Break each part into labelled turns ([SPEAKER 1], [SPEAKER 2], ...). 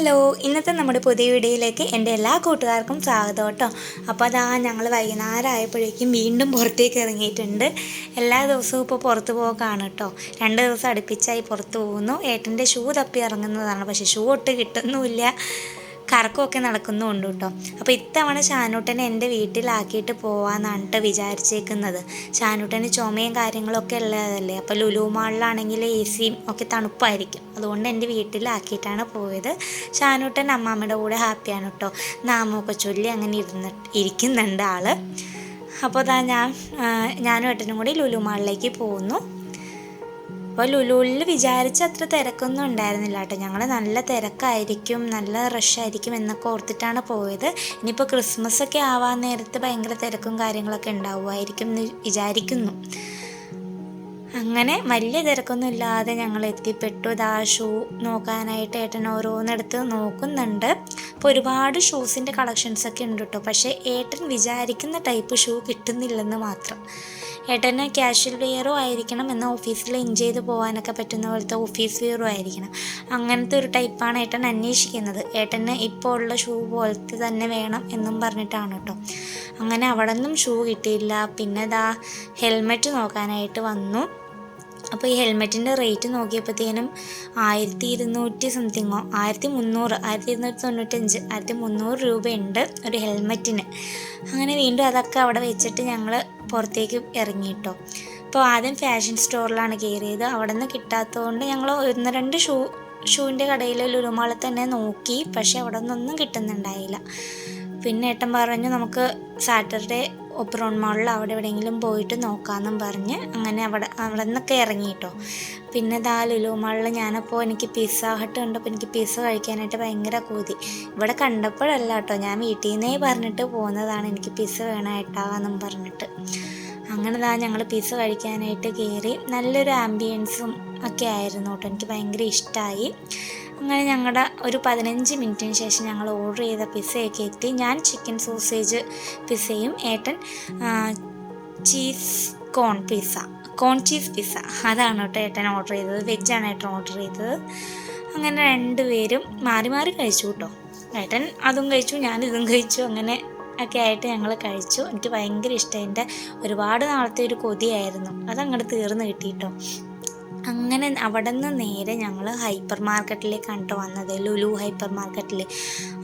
[SPEAKER 1] Hello ഇന്നത്തെ നമ്മുടെ പുതിയ വീഡിയോയിലേക്ക് എന്റെ എല്ലാ കൂട്ടുകാർക്കും സ്വാഗതം കേട്ടോ. അപ്പോൾ അതാ ഞങ്ങൾ വൈകുന്നേരം ആയപ്പോഴേക്കും വീണ്ടും പുറത്തേക്ക് ഇറങ്ങിയിട്ടുണ്ട്. എല്ലാ ദിവസവും ഇപ്പോൾ പുറത്ത് പോകാണ് കേട്ടോ. രണ്ട് ദിവസം അടുപ്പിച്ചായി പുറത്ത് പോകുന്നു. ഏട്ടന്റെ ഷൂ തപ്പി ഇറങ്ങുന്നതാണ്. പക്ഷേ ഷൂ ഒട്ട് കിട്ടുന്നുമില്ല. കറക്കമൊക്കെ നടക്കുന്നുണ്ട് കേട്ടോ. അപ്പോൾ ഇത്തവണ ഷാനൂട്ടനെ എന്റെ വീട്ടിലാക്കിയിട്ട് പോവാന്നാണ് വിചാരിച്ചേക്കുന്നത്. ഷാനൂട്ടന് ചുമയും കാര്യങ്ങളൊക്കെ ഉള്ളതല്ലേ? അപ്പോൾ ലുലു മാളിലാണെങ്കിൽ എ സിയും ഒക്കെ തണുപ്പായിരിക്കും. അതുകൊണ്ട് എന്റെ വീട്ടിലാക്കിയിട്ടാണ് പോയത്. ഷാനൂട്ടൻ അമ്മാമ്മയുടെ കൂടെ ഹാപ്പിയാണ് കേട്ടോ നാമൊക്കെ ചൊല്ലി അങ്ങനെ ഇരുന്ന് ഇരിക്കുന്നുണ്ട് ആൾ. അപ്പോൾ അതാ ഞാൻ ഞാനും ഏട്ടനും കൂടി ലുലു മാളിലേക്ക് പോകുന്നു. അപ്പോൾ ലുലുവിൽ വിചാരിച്ച അത്ര തിരക്കൊന്നും ഉണ്ടായിരുന്നില്ല കേട്ടോ. ഞങ്ങൾ നല്ല തിരക്കായിരിക്കും നല്ല റഷായിരിക്കും എന്നൊക്കെ ഓർത്തിട്ടാണ് പോയത്. ഇനിയിപ്പോൾ ക്രിസ്മസ് ഒക്കെ ആവാൻ നേരത്ത് ഭയങ്കര തിരക്കും കാര്യങ്ങളൊക്കെ ഉണ്ടാവുമായിരിക്കും എന്ന് വിചാരിക്കുന്നു. അങ്ങനെ വലിയ തിരക്കൊന്നും ഇല്ലാതെ ഞങ്ങൾ എത്തിപ്പെട്ടു. ഇതാ ഷൂ നോക്കാനായിട്ട് ഏട്ടൻ ഓരോന്നെടുത്ത് നോക്കുന്നുണ്ട്. അപ്പോൾ ഒരുപാട് ഷൂസിന്റെ കളക്ഷൻസ് ഒക്കെ ഉണ്ട് കേട്ടോ. പക്ഷേ ഏട്ടൻ വിചാരിക്കുന്ന ടൈപ്പ് ഷൂ കിട്ടുന്നില്ലെന്ന് മാത്രം. ഏട്ടന് ക്യാഷ്വൽ വെയറോ ആയിരിക്കണം എന്നാൽ ഓഫീസിൽ എൻജോയ് ചെയ്ത് പോകാനൊക്കെ പറ്റുന്ന പോലത്തെ ഓഫീസ് വെയറും ആയിരിക്കണം. അങ്ങനത്തെ ഒരു ടൈപ്പാണ് ഏട്ടൻ അന്വേഷിക്കുന്നത്. ഏട്ടന് ഇപ്പോൾ ഉള്ള ഷൂ പോലത്തെ തന്നെ വേണം എന്നും പറഞ്ഞിട്ടാണ് കേട്ടോ അങ്ങനെ അവിടെ നിന്നും ഷൂ കിട്ടിയില്ല. പിന്നെ ദാ ഹെൽമെറ്റ് നോക്കാനായിട്ട് വന്നു. അപ്പോൾ ഈ ഹെൽമെറ്റിന്റെ റേറ്റ് നോക്കിയപ്പോഴത്തേനും ആയിരത്തി ഇരുന്നൂറ്റി സംതിങ്ങോ ആയിരത്തി മുന്നൂറ് ആയിരത്തി ഇരുന്നൂറ്റി തൊണ്ണൂറ്റഞ്ച് ആയിരത്തി മുന്നൂറ് രൂപയുണ്ട് ഒരു ഹെൽമെറ്റിന്. അങ്ങനെ വീണ്ടും അതൊക്കെ അവിടെ വെച്ചിട്ട് ഞങ്ങൾ പുറത്തേക്ക് ഇറങ്ങിയിട്ടോ. അപ്പോൾ ആദ്യം ഫാഷൻ സ്റ്റോറിലാണ് കയറിയത്. അവിടെ നിന്ന് കിട്ടാത്തതുകൊണ്ട് ഞങ്ങൾ ഒന്ന് രണ്ട് ഷൂ ഷൂവിന്റെ കടയിൽ ലുലുമാളിൽ തന്നെ നോക്കി. പക്ഷേ അവിടെ നിന്നൊന്നും കിട്ടുന്നുണ്ടായില്ല. പിന്നെ ഏട്ടൻ പറഞ്ഞു നമുക്ക് സാറ്റർഡേ ഒബ്രോൺ മാളിൽ അവിടെ എവിടെയെങ്കിലും പോയിട്ട് നോക്കാമെന്നും പറഞ്ഞ് അങ്ങനെ അവിടെ അവിടെ നിന്നൊക്കെ ഇറങ്ങിയിട്ടോ. പിന്നെ ദാ ലുലു മാളിൽ ഞാനപ്പോൾ എനിക്ക് പിസ്സ ഹട്ട് കണ്ടപ്പോൾ എനിക്ക് പിസ്സ കഴിക്കാനായിട്ട് ഭയങ്കര കൂതി. ഇവിടെ കണ്ടപ്പോഴല്ല കേട്ടോ ഞാൻ വീട്ടിൽ നിന്നേ പറഞ്ഞിട്ട് പോകുന്നതാണ് എനിക്ക് പിസ്സ വേണമായിട്ടാന്നും പറഞ്ഞിട്ട്. അങ്ങനെ ദാ ഞങ്ങൾ പിസ്സ കഴിക്കാനായിട്ട് കയറി നല്ലൊരു ആംബിയൻസും ഒക്കെ ആയിരുന്നു കേട്ടോ എനിക്ക് ഭയങ്കര ഇഷ്ടമായി അങ്ങനെ ഞങ്ങളുടെ ഒരു പതിനഞ്ച് മിനിറ്റിന് ശേഷം ഞങ്ങൾ ഓർഡർ ചെയ്ത പിസ്സയൊക്കെ എത്തി. ഞാൻ ചിക്കൻ സോസേജ് പിസ്സയും ഏട്ടൻ cheese corn pizza corn cheese pizza അതാണ് കേട്ടോ ഏട്ടൻ ഓർഡർ ചെയ്തത്. വെജാണ് ഏട്ടൻ ഓർഡർ ചെയ്തത്. അങ്ങനെ രണ്ടുപേരും മാറി മാറി കഴിച്ചു കേട്ടോ. ഏട്ടൻ അതും കഴിച്ചു ഞാനിതും കഴിച്ചു. അങ്ങനെ ഒക്കെ ആയിട്ട് ഞങ്ങൾ കഴിച്ചു. എനിക്ക് ഭയങ്കര ഇഷ്ടം. എന്റെ ഒരുപാട് നാളത്തെ ഒരു കൊതിയായിരുന്നു. അതങ്ങോട്ട് തീർന്ന് കിട്ടിയിട്ടോ അങ്ങനെ അവിടെ നിന്ന് നേരെ ഞങ്ങൾ ഹൈപ്പർ മാർക്കറ്റിലേക്കാണ് വന്നത് ലുലു ഹൈപ്പർ മാർക്കറ്റിൽ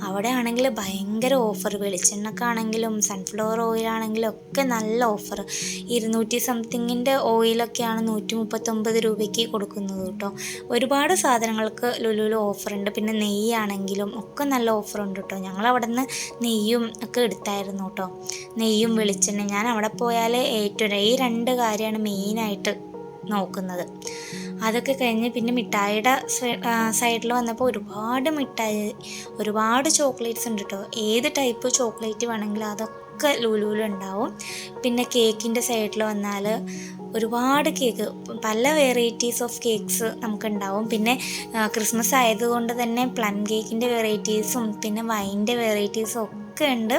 [SPEAKER 1] അവിടെ ആണെങ്കിൽ ഭയങ്കര ഓഫർ വെളിച്ചെണ്ണക്ക് ആണെങ്കിലും സൺഫ്ലവർ ഓയിലാണെങ്കിലും ഒക്കെ നല്ല ഓഫർ ഇരുന്നൂറ്റി സംതിങ്ങിന്റെ ഓയിലൊക്കെയാണ് നൂറ്റി മുപ്പത്തൊമ്പത് രൂപയ്ക്ക് കൊടുക്കുന്നത് കേട്ടോ. ഒരുപാട് സാധനങ്ങൾക്ക് ലുലുവിൽ ഓഫറുണ്ട് പിന്നെ നെയ്യാണെങ്കിലും ഒക്കെ നല്ല ഓഫറുണ്ട് കേട്ടോ. ഞങ്ങൾ അവിടെ നിന്ന് നെയ്യും ഒക്കെ എടുത്തായിരുന്നു കേട്ടോ. നെയ്യും വെളിച്ചെണ്ണ ഞാൻ അവിടെ പോയാൽ ഏറ്റവും ഈ രണ്ട് കാര്യമാണ് മെയിനായിട്ട് നോക്കുന്നത്. അതൊക്കെ കഴിഞ്ഞ് പിന്നെ മിഠായിയുടെ സൈഡിൽ വന്നപ്പോൾ ഒരുപാട് മിഠായി ഒരുപാട് ചോക്ലേറ്റ്സ് ഉണ്ട് കേട്ടോ ഏത് ടൈപ്പ് ചോക്ലേറ്റ് വേണമെങ്കിലും അതൊക്കെ ലൂലൂലുണ്ടാവും പിന്നെ കേക്കിന്റെ സൈഡിൽ വന്നാൽ ഒരുപാട് കേക്ക് പല വെറൈറ്റീസ് ഓഫ് കേക്ക്സ് നമുക്കുണ്ടാവും. പിന്നെ ക്രിസ്മസ് ആയതുകൊണ്ട് തന്നെ പ്ലം കേക്കിന്റെ വെറൈറ്റീസും പിന്നെ വൈന്റെ വെറൈറ്റീസും ഒക്കെ ഉണ്ട്.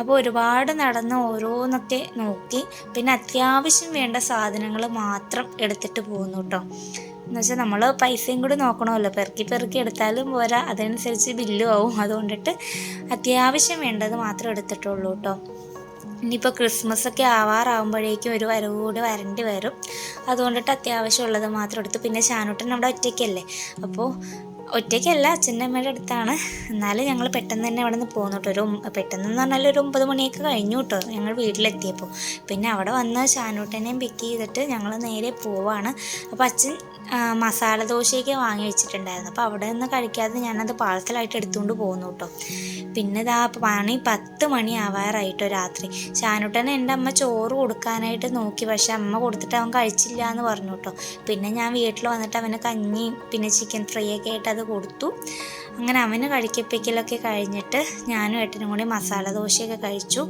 [SPEAKER 1] അപ്പോൾ ഒരുപാട് നടന്ന് ഓരോന്നൊക്കെ നോക്കി. പിന്നെ അത്യാവശ്യം വേണ്ട സാധനങ്ങൾ മാത്രം എടുത്തിട്ട് പോകുന്നു കേട്ടോ എന്ന് വെച്ചാൽ നമ്മൾ പൈസയും കൂടി നോക്കണമല്ലോ. പെറുക്കി പെറുക്കി എടുത്താലും പോരാ. അതനുസരിച്ച് ബില്ലും ആവും. അതുകൊണ്ടിട്ട് അത്യാവശ്യം വേണ്ടത് മാത്രം എടുത്തിട്ടുള്ളൂ കേട്ടോ ഇനിയിപ്പോൾ ക്രിസ്മസ് ഒക്കെ ആവാറാകുമ്പോഴേക്കും ഒരു വരവ് കൂടി വരേണ്ടി വരും. അതുകൊണ്ടിട്ട് അത്യാവശ്യമുള്ളത് മാത്രം എടുത്തു. പിന്നെ ചാനൂട്ടൻ നമ്മുടെ ഒറ്റയ്ക്കല്ലേ? അപ്പോൾ ഒറ്റയ്ക്കല്ല അച്ഛന്റെ അമ്മയുടെ അടുത്താണ്. എന്നാലും ഞങ്ങൾ പെട്ടെന്ന് തന്നെ അവിടെ നിന്ന് പോന്നു കേട്ടോ ഒരു പെട്ടെന്ന് എന്ന് പറഞ്ഞാൽ ഒരു ഒമ്പത് മണിയൊക്കെ കഴിഞ്ഞു കേട്ടോ ഞങ്ങൾ വീട്ടിലെത്തിയപ്പോൾ പിന്നെ അവിടെ വന്ന് ഷാനൂട്ടനെയും പിക്ക് ചെയ്തിട്ട് ഞങ്ങൾ നേരെ പോവാണ്. അപ്പോൾ അച്ഛൻ മസാല ദോശയൊക്കെ വാങ്ങി വെച്ചിട്ടുണ്ടായിരുന്നു. അപ്പോൾ അവിടെ നിന്ന് കഴിക്കാതെ ഞാനത് പാഴ്സലായിട്ട് എടുത്തുകൊണ്ട് പോകുന്നു കേട്ടോ. പിന്നെ ഇതാ പണി പത്ത് മണി ആവാറായിട്ടോ രാത്രി. ഷാനുട്ടനെ എന്റെ അമ്മ ചോറ് കൊടുക്കാനായിട്ട് നോക്കി. പക്ഷെ അമ്മ കൊടുത്തിട്ട് അവൻ കഴിച്ചില്ല എന്ന് പറഞ്ഞു കേട്ടോ. പിന്നെ ഞാൻ വീട്ടിൽ വന്നിട്ട് അവന് കഞ്ഞി പിന്നെ ചിക്കൻ ഫ്രൈ ഒക്കെ ആയിട്ട് അത് കൊടുത്തു. അങ്ങനെ അവന് കഴിക്കപ്പിക്കലൊക്കെ കഴിഞ്ഞിട്ട് ഞാനും ഏട്ടനും കൂടി മസാല ദോശയൊക്കെ കഴിച്ചു.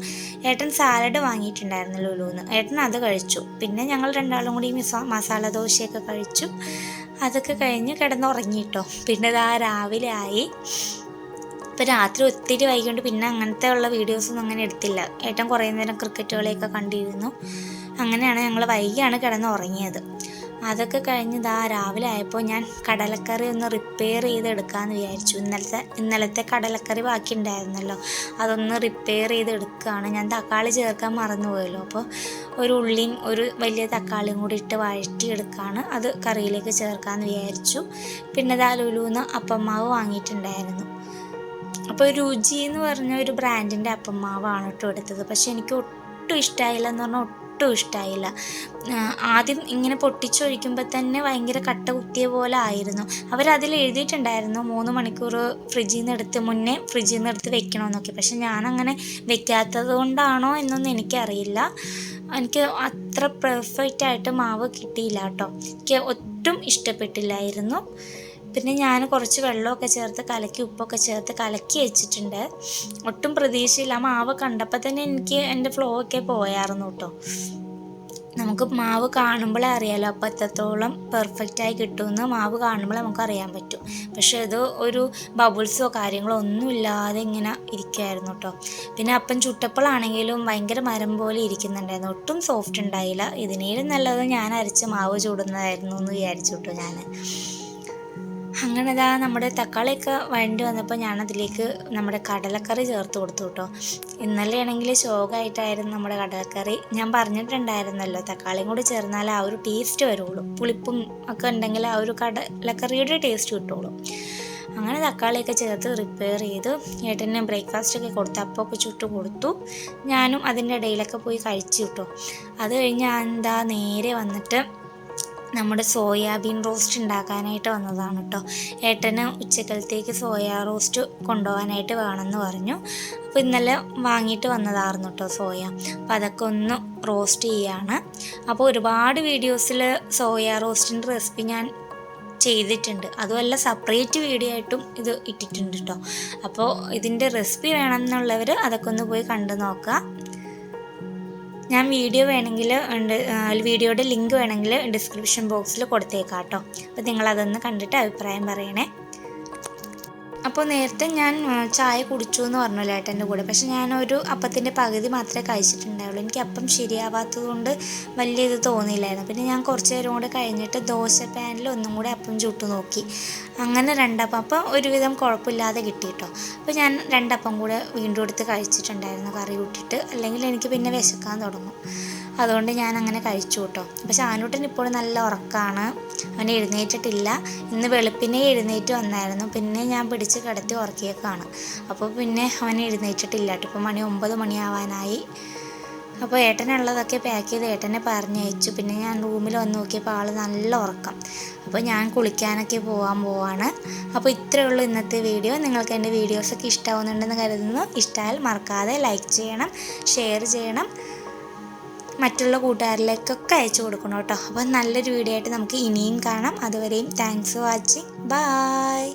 [SPEAKER 1] ഏട്ടൻ സാലഡ് വാങ്ങിയിട്ടുണ്ടായിരുന്നു ലുലുന്ന്. ഏട്ടൻ അത് കഴിച്ചു. പിന്നെ ഞങ്ങൾ രണ്ടാളും കൂടി മിസ മസാല ദോശയൊക്കെ കഴിച്ചു. അതൊക്കെ കഴിഞ്ഞ് കിടന്നുറങ്ങിട്ടോ. പിന്നെ ഇതാ രാവിലെ ആയി. ഇപ്പം രാത്രി ഒത്തിരി വൈകിയുണ്ട് പിന്നെ അങ്ങനത്തെ ഉള്ള വീഡിയോസൊന്നും അങ്ങനെ എടുത്തില്ല. ഏട്ടൻ കുറേ നേരം ക്രിക്കറ്റ് കളിയൊക്കെ കണ്ടിരുന്നു. അങ്ങനെയാണ് ഞങ്ങൾ വൈകിയാണ് കിടന്ന് ഉറങ്ങിയത് അതൊക്കെ കഴിഞ്ഞ് ദാ രാവിലെ ആയപ്പോൾ ഞാൻ കടലക്കറി ഒന്ന് റിപ്പയർ ചെയ്തെടുക്കാമെന്ന് വിചാരിച്ചു. ഇന്നലത്തെ ഇന്നലത്തെ കടലക്കറി ബാക്കി ഉണ്ടായിരുന്നല്ലോ അതൊന്ന് റിപ്പയർ ചെയ്തെടുക്കുകയാണ് ഞാൻ തക്കാളി ചേർക്കാൻ മറന്നുപോയല്ലോ. അപ്പോൾ ഒരു ഉള്ളിയും ഒരു വലിയ തക്കാളിയും കൂടി ഇട്ട് വഴറ്റിയെടുക്കുകയാണ് അത് കറിയിലേക്ക് ചേർക്കാമെന്ന് വിചാരിച്ചു. പിന്നെ ദാ ലുലുന്ന് അപ്പമാവ് വാങ്ങിയിട്ടുണ്ടായിരുന്നു. അപ്പോൾ രുചി എന്ന് പറഞ്ഞ ഒരു ബ്രാൻഡിന്റെ അപ്പമാവാണ് കേട്ടോ എടുത്തത്. പക്ഷെ എനിക്ക് ഒട്ടും ഇഷ്ടമായില്ല എന്ന് പറഞ്ഞാൽ ഒട്ടും ഇഷ്ടമായില്ല ആദ്യം ഇങ്ങനെ പൊട്ടിച്ചൊഴിക്കുമ്പോൾ തന്നെ ഭയങ്കര കട്ട കുത്തിയ പോലെ ആയിരുന്നു. അവരതിൽ എഴുതിയിട്ടുണ്ടായിരുന്നു മൂന്ന് മണിക്കൂർ ഫ്രിഡ്ജിൽ നിന്ന് എടുത്ത് മുന്നേ ഫ്രിഡ്ജിൽ നിന്ന് എടുത്ത് വെക്കണമെന്നൊക്കെ പക്ഷെ ഞാനങ്ങനെ വെക്കാത്തത് കൊണ്ടാണോ എന്നൊന്നും എനിക്കറിയില്ല. എനിക്ക് അത്ര പെർഫെക്റ്റ് ആയിട്ട് മാവ് കിട്ടിയില്ല കേട്ടോ. എനിക്ക് ഒട്ടും ഇഷ്ടപ്പെട്ടില്ലായിരുന്നു. പിന്നെ ഞാൻ കുറച്ച് വെള്ളമൊക്കെ ചേർത്ത് കലക്കി ഉപ്പൊക്കെ ചേർത്ത് കലക്കി വെച്ചിട്ടുണ്ട്. ഒട്ടും പ്രതീക്ഷയില്ല. ആ മാവ് കണ്ടപ്പോൾ തന്നെ എനിക്ക് എന്റെ ഫ്ലോ ഒക്കെ പോയായിരുന്നു കേട്ടോ നമുക്ക് മാവ് കാണുമ്പോഴേ അറിയാലോ അപ്പോൾ എത്രത്തോളം പെർഫെക്റ്റായി കിട്ടുമെന്ന് മാവ് കാണുമ്പോൾ നമുക്ക് അറിയാൻ പറ്റും. പക്ഷേ അത് ഒരു ബബിൾസോ കാര്യങ്ങളോ ഒന്നും ഇല്ലാതെ ഇങ്ങനെ ഇരിക്കുമായിരുന്നു കേട്ടോ പിന്നെ അപ്പം ചുട്ടപ്പോഴാണെങ്കിലും ഭയങ്കര മരം പോലെ ഇരിക്കുന്നുണ്ടായിരുന്നു. ഒട്ടും സോഫ്റ്റ് ഉണ്ടായില്ല. ഇതിനേലും നല്ലത് ഞാൻ അരച്ച് മാവ് ചൂടുന്നതായിരുന്നു എന്ന് വിചാരിച്ചു കേട്ടോ ഞാൻ അങ്ങനെ ഇതാ നമ്മുടെ തക്കാളിയൊക്കെ വഴണ്ടി വന്നപ്പോൾ ഞാൻ അതിലേക്ക് നമ്മുടെ കടലക്കറി ചേർത്ത് കൊടുത്തു കേട്ടോ. ഇന്നലെ ആണെങ്കിൽ ശോകമായിട്ടായിരുന്നു നമ്മുടെ കടലക്കറി. ഞാൻ പറഞ്ഞിട്ടുണ്ടായിരുന്നല്ലോ തക്കാളിയും കൂടി ചേർന്നാൽ ആ ഒരു ടേസ്റ്റ് വരുള്ളൂ പുളിപ്പും ഒക്കെ ഉണ്ടെങ്കിൽ ആ ഒരു കടലക്കറിയുടെ ടേസ്റ്റ് കിട്ടുള്ളൂ. അങ്ങനെ തക്കാളിയൊക്കെ ചേർത്ത് റിപ്പയർ ചെയ്ത്. ഏട്ടന് ബ്രേക്ക്ഫാസ്റ്റൊക്കെ കൊടുത്ത് അപ്പമൊക്കെ ചുട്ട് കൊടുത്തു. ഞാനും അതിന്റെ ഇടയിലൊക്കെ പോയി കഴിച്ചു കിട്ടോ. അത് കഴിഞ്ഞ് എന്താ നേരെ വന്നിട്ട് നമ്മുടെ സോയാബീൻ റോസ്റ്റ് ഉണ്ടാക്കാനായിട്ട് വന്നതാണ് കേട്ടോ. ഏട്ടന് ഉച്ചക്കലത്തേക്ക് സോയാ റോസ്റ്റ് കൊണ്ടുപോകാനായിട്ട് വേണമെന്ന് പറഞ്ഞു. അപ്പോൾ ഇന്നലെ വാങ്ങിയിട്ട് വന്നതായിരുന്നു കേട്ടോ സോയ. അപ്പോൾ അതൊക്കെ ഒന്ന് റോസ്റ്റ് ചെയ്യാണ്. അപ്പോൾ ഒരുപാട് വീഡിയോസിൽ സോയ റോസ്റ്റിന്റെ റെസിപ്പി ഞാൻ ചെയ്തിട്ടുണ്ട്. അതുമല്ല സെപ്പറേറ്റ് വീഡിയോ ആയിട്ടും ഇത് ഇട്ടിട്ടുണ്ട് കേട്ടോ. അപ്പോൾ ഇതിന്റെ റെസിപ്പി വേണമെന്നുള്ളവർ അതൊക്കെ ഒന്ന് പോയി കണ്ടു നോക്കുക. ഞാൻ വീഡിയോ വേണമെങ്കിൽ ഉണ്ട് വീഡിയോയുടെ ലിങ്ക് വേണമെങ്കിൽ ഡിസ്ക്രിപ്ഷൻ ബോക്സിൽ കൊടുത്തേക്കാം കേട്ടോ അപ്പോൾ നിങ്ങളതൊന്ന് കണ്ടിട്ട് അഭിപ്രായം പറയണേ. അപ്പോൾ നേരത്തെ ഞാൻ ചായ കുടിച്ചു എന്ന് പറഞ്ഞല്ലോ ഏട്ടന്റെ കൂടെ. പക്ഷെ ഞാനൊരു അപ്പത്തിന്റെ പകുതി മാത്രമേ കഴിച്ചിട്ടുണ്ടായുള്ളൂ. എനിക്ക് അപ്പം ശരിയാവാത്തത് കൊണ്ട് വലിയ ഇത് തോന്നിയില്ലായിരുന്നു. പിന്നെ ഞാൻ കുറച്ച് നേരം കൂടെ കഴിഞ്ഞിട്ട് ദോശ പാനിൽ ഒന്നും കൂടെ അപ്പം ചുട്ടു നോക്കി. അങ്ങനെ രണ്ടപ്പം. അപ്പം ഒരുവിധം കുഴപ്പമില്ലാതെ കിട്ടി കേട്ടോ അപ്പോൾ ഞാൻ രണ്ടപ്പം കൂടെ വീണ്ടും എടുത്ത് കഴിച്ചിട്ടുണ്ടായിരുന്നു കറി കൂട്ടിയിട്ട്. അല്ലെങ്കിൽ എനിക്ക് പിന്നെ വിശക്കാൻ തുടങ്ങും. അതുകൊണ്ട് ഞാൻ അങ്ങനെ കഴിച്ചു കേട്ടോ പക്ഷെ ആനൂട്ടൻ ഇപ്പോൾ നല്ല ഉറക്കമാണ് അവൻ എഴുന്നേറ്റിട്ടില്ല. ഇന്ന് വെളുപ്പിനെ എഴുന്നേറ്റ് വന്നായിരുന്നു. പിന്നെ ഞാൻ പിടിച്ച് കിടത്തി ഉറക്കിയേക്കാണ്. അപ്പോൾ പിന്നെ അവൻ എഴുന്നേറ്റിട്ടില്ല കേട്ടോ. ഇപ്പോൾ മണി ഒമ്പത് മണിയാവാനായി. അപ്പോൾ ഏട്ടനുള്ളതൊക്കെ പാക്ക് ചെയ്ത് ഏട്ടനെ പറഞ്ഞയച്ചു. പിന്നെ ഞാൻ റൂമിൽ വന്ന് നോക്കിയപ്പോൾ ആൾ നല്ല ഉറക്കം. അപ്പോൾ ഞാൻ കുളിക്കാനൊക്കെ പോകാൻ പോവാണ്. അപ്പോൾ ഇത്രയേ ഉള്ളൂ ഇന്നത്തെ വീഡിയോ നിങ്ങൾക്ക് എന്റെ വീഡിയോസൊക്കെ ഇഷ്ടമാവുന്നുണ്ടെന്ന് കരുതുന്നു. ഇഷ്ടമായാൽ മറക്കാതെ ലൈക്ക് ചെയ്യണം ഷെയർ ചെയ്യണം. മറ്റുള്ള കൂട്ടുകാരിലേക്കൊക്കെ അയച്ചു കൊടുക്കണം കേട്ടോ. അപ്പോൾ നല്ലൊരു വീഡിയോ ആയിട്ട് നമുക്ക് ഇനിയും കാണാം. അതുവരെയും താങ്ക്സ് ഫോർ വാച്ചിങ് ബായ്